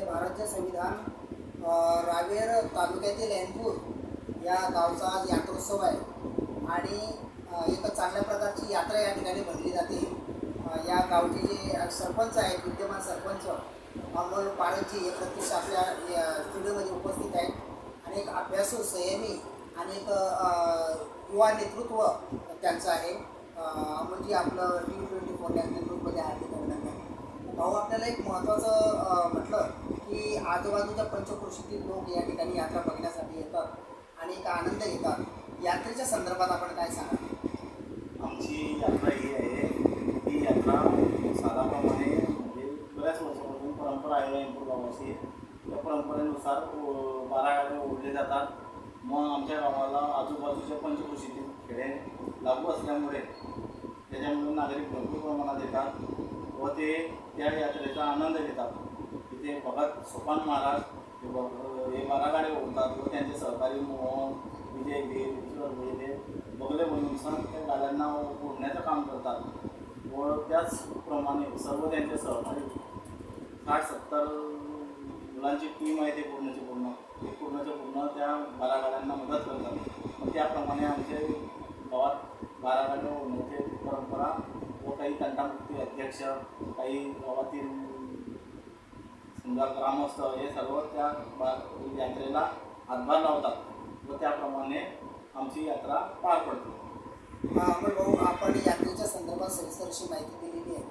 जय भारत संविधान रावेर तालुक्यातील एनपूर या गावचा आज यात्रोत्सव आहे. आणि एक चांगल्या प्रकारची यात्रा या ठिकाणी भरली जाते. या गावचे जे सरपंच आहेत विद्यमान सरपंच अमोल पारंजी हे प्रत्यक्ष आपल्या स्टुडिओमध्ये उपस्थित आहेत. आणि एक अभ्यासू संयमी आणि एक युवा नेतृत्व त्यांचं आहे. म्हणजे अमोलजी आपलं टी ट्वेंटी फोर नॅशनल न्यूजमध्ये हार्दिक अभिनंदन भाऊ आपल्याला एक महत्त्वाचं म्हटलं की आजूबाजूच्या पंचक्रोशीतील लोक या ठिकाणी यात्रा बघण्यासाठी येतात आणि एक आनंद घेतात. यात्रेच्या संदर्भात आपण काय सांगा आमची यात्रा ही आहे. ही यात्रा साधाप्रमाणे म्हणजे बऱ्याच वर्षापासून परंपरा आहे इंपूर गावाची त्या परंपरेनुसार बारा गाड्या ओढले जातात. मग आमच्या गावाला आजूबाजूच्या पंचकृषीतील खेडे लागू असल्यामुळे त्याच्यामुळे नागरिक भरपूर प्रमाणात येतात व ते त्या यात्रेचा आनंद घेतात. ते भगत सोपान महाराज हे ब- हे बारा गाड्या ओढतात व त्यांचे सहकारी मोहन विजय वीर ईश्वर बगले म्हणून संत त्या गाड्यांना ओढण्याचं काम करतात. व त्याचप्रमाणे सर्व त्यांचे सहकारी साठ सत्तर मुलांची टीम आहे ते पूर्णचे पूर्ण. ते पूर्णच्या पूर्ण त्या बारागाड्यांना मदत करतात. त्याप्रमाणे आमचे गावात बारा गाड्या परंपरा व काही तंटामुक्ती अध्यक्ष काही गावातील समजा ग्रामस्थ हे सर्व त्या यात्रेला हातभार लावतात व त्याप्रमाणे आमची यात्रा पार पडते. अमोल भाऊ आपण यात्रेच्या संदर्भात सविस्तर अशी माहिती दिलेली आहे.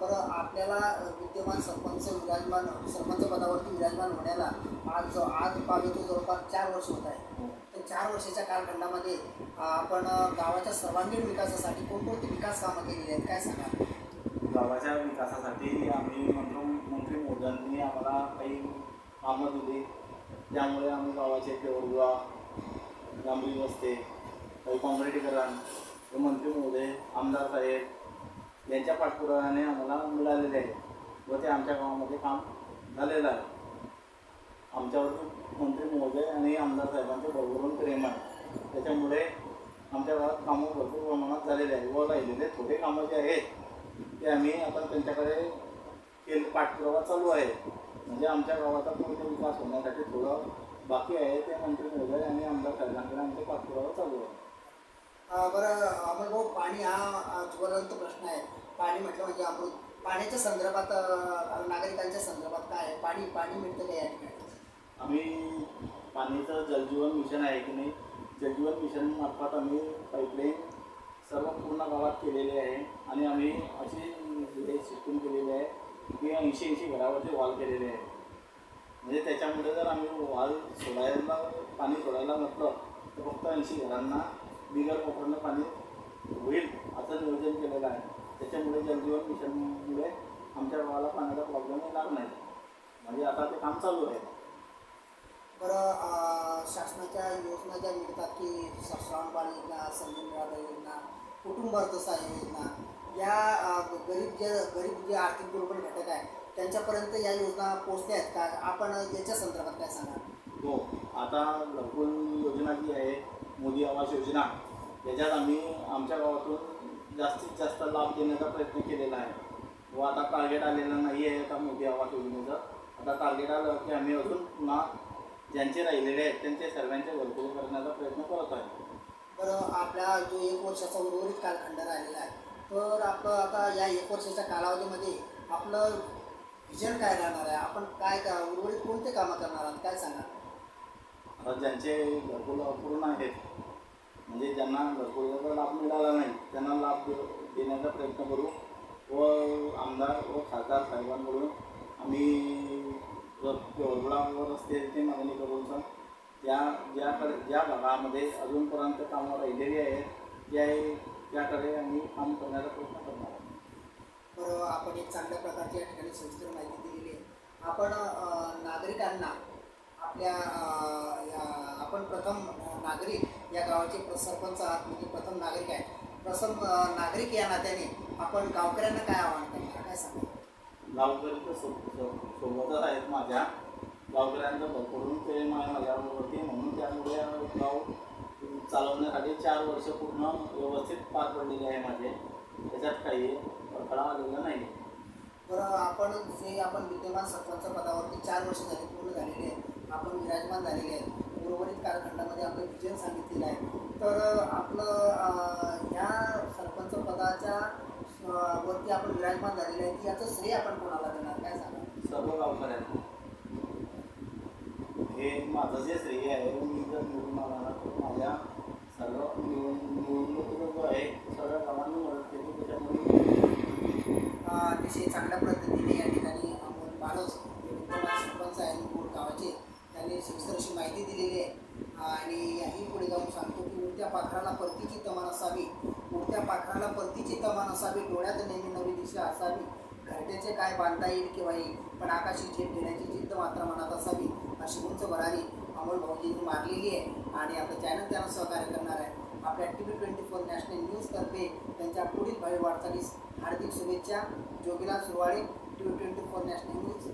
बरं आपल्याला विद्यमान सरपंच विराजमान सरपंच पदावरती विराजमान होण्याला आज आज पावेतो जवळपास चार वर्ष होत आहे तर चार वर्षाच्या कालखंडामध्ये आपण गावाच्या सर्वांगीण विकासासाठी कोणकोणती विकास कामं केलेली आहेत काय सांगा गावाच्या विकासासाठी आम्ही मंत्र मंत्री मोदयांनी आम्हाला काही कामं दिली. त्यामुळे आम्ही गावाचे देवळुवा डांबरी वस्ते काही काँक्रिटीकरण हे मंत्री महोदय आमदार साहेब यांच्या पाठपुराव्याने आम्हाला मिळालेले आहे व ते आमच्या गावामध्ये काम झालेलं आहे. आमच्यावरती मंत्री महोदय आणि आमदार साहेबांचे भरभरून प्रेम आहे. त्याच्यामुळे आमच्या गावात कामं भरपूर प्रमाणात झालेले आहे व राहिलेले थोडे कामं जे आहेत ते आम्ही आता त्यांच्याकडे केल पाठपुरावा चालू आहे. म्हणजे आमच्या गावाचा पूर्ण विकास होण्यासाठी थोडं बाकी आहे ते मंत्री महोदय आणि आमदार साहेबांकडे आमचा पाठपुरावा चालू आहे. बरं अमोल भाऊ पाणी हा ज्वलंत प्रश्न आहे पाणी म्हटलं म्हणजे अमृत पाण्याच्या संदर्भात नागरिकांच्या संदर्भात काय आहे? पाणी पाणी मिळतं का या ठिकाणी? आम्ही पाणीचं जलजीवन मिशन आहे की नाही? जलजीवन मिशन मार्फत आम्ही पाईपलाईन सर्व पूर्ण गावात केलेले आहे आणि आम्ही अशी हे सिस्टम केलेली आहे की ऐंशी ऐंशी घरावरती वाल केलेले आहे. म्हणजे त्याच्यामुळे जर आम्ही वाल सोडायला पाणी सोडायला म्हटलं तर फक्त ऐंशी घरांना बिगर मोटरनं पाणी होईल असं नियोजन केलेलं आहे. त्याच्यामुळे जलजीवन मिशनमुळे आमच्या गावाला पाण्याचा प्रॉब्लेम येणार नाही. म्हणजे आता ते काम चालू आहे. बरं शासनाच्या योजना ज्या मिळतात की श्रावण पाणी संधी मिळाली कुटुंब अर्थसहाय्य योजना या गरीब जे गरीब जे आर्थिक दुर्बल घटक आहे त्यांच्यापर्यंत या योजना पोचल्या आहेत का? आपण याच्या संदर्भात काय सांगा हो आता घरकुल योजना जी आहे मोदी आवास योजना याच्यात आम्ही आमच्या गावातून जास्तीत जास्त लाभ देण्याचा प्रयत्न केलेला आहे. व आता टार्गेट आलेलं नाही आहे आता मोदी आवास योजनेचं. आता टार्गेट आलं की आम्ही अजून पुन्हा ज्यांचे राहिलेले आहेत त्यांचे सर्वांचे घरकुल करण्याचा प्रयत्न करत आहे. तर आपला जो एक वर्षाचा उर्वरित कालखंड राहिलेला आहे तर आपलं आता या एक वर्षाच्या कालावधीमध्ये आपलं विजन काय राहणार आहे? आपण काय का उर्वरित कोणते कामं करणार आहात? काय सांगा आता ज्यांचे घरकुल अपूर्ण आहेत म्हणजे ज्यांना घरकुलाचा लाभ मिळाला नाही त्यांना लाभ दे देण्याचा प्रयत्न करू. व आमदार व खासदार साहेबांकडून आम्ही देवळा व ते मागणी करून सण त्या ज्याकडे ज्या भागामध्ये अजूनपर्यंत कामं राहिलेली आहेत त्या त्याकडे आम्ही काम करण्याचा प्रयत्न करणार आहोत. बरं आपण एक चांगल्या प्रकारची या ठिकाणी सविस्तर माहिती दिलेली आहे. आपण नागरिकांना आपल्या या- आपण प्रथम नागरिक या गावाचे प्र- सरपंच आहात म्हणजे प्रथम नागरिक आहेत प्रथम नागरिक या नात्याने आपण गावकऱ्यांना काय आवाहन करणार? काय सांगा गावकरी तर सोबतच आहेत माझ्या. गावकऱ्यांचं भरपूर प्रेम आहे माझ्यावरती म्हणून त्यामुळे गाव चालवण्यासाठी चार वर्ष पूर्ण व्यवस्थित पार पडलेले आहे माझे. त्याच्यात काही अडथळा आलेला नाही. बरं आपण जे आपण विद्यमान सरपंच पदावरती चार वर्ष झाली पूर्ण झालेली आहेत आपण विराजमान झालेले आहेत उर्वरित कालखंडामध्ये आपलं विजन सांगितलेलं आहे. तर आपलं ह्या सरपंच पदाच्या वरती आपण विराजमान झालेले आहे. की याचं श्रेय आपण कोणाला देणार? काय सांगा सर्व गावकऱ्यांना. माझं जे श्रेय आहे मी जर निवडून तर माझ्या सर्व निवडून जो आहे सर्व गावांना मदत केली त्याच्यामुळे अतिशय चांगल्या पद्धतीने या ठिकाणी अमोल माणूस सरपंच आहे मूळ गावाचे त्यांनी सविस्तर अशी माहिती दिलेली आहे. आणि याही पुढे जाऊन सांगतो की उडत्या पाखराला परतीची तमान असावी. उडत्या पाखराला परतीची तमान असावी. डोळ्यात नेहमी नवी दिशा असावी. घरट्याचे काय बांधता येईल किंवा येईल पण आकाशी झेप घेण्याची जिद्द मात्र मनात असावी. अशी उंच भरारी अमोल भाऊजींनी मारलेली आहे. आणि आपलं चॅनल त्यांना सहकार्य करणार आहे. आपल्या T V twenty four national न्यूजतर्फे त्यांच्या पुढील भावी वाटचालीस हार्दिक शुभेच्छा. जोगीला सुरवाळे T V twenty four national news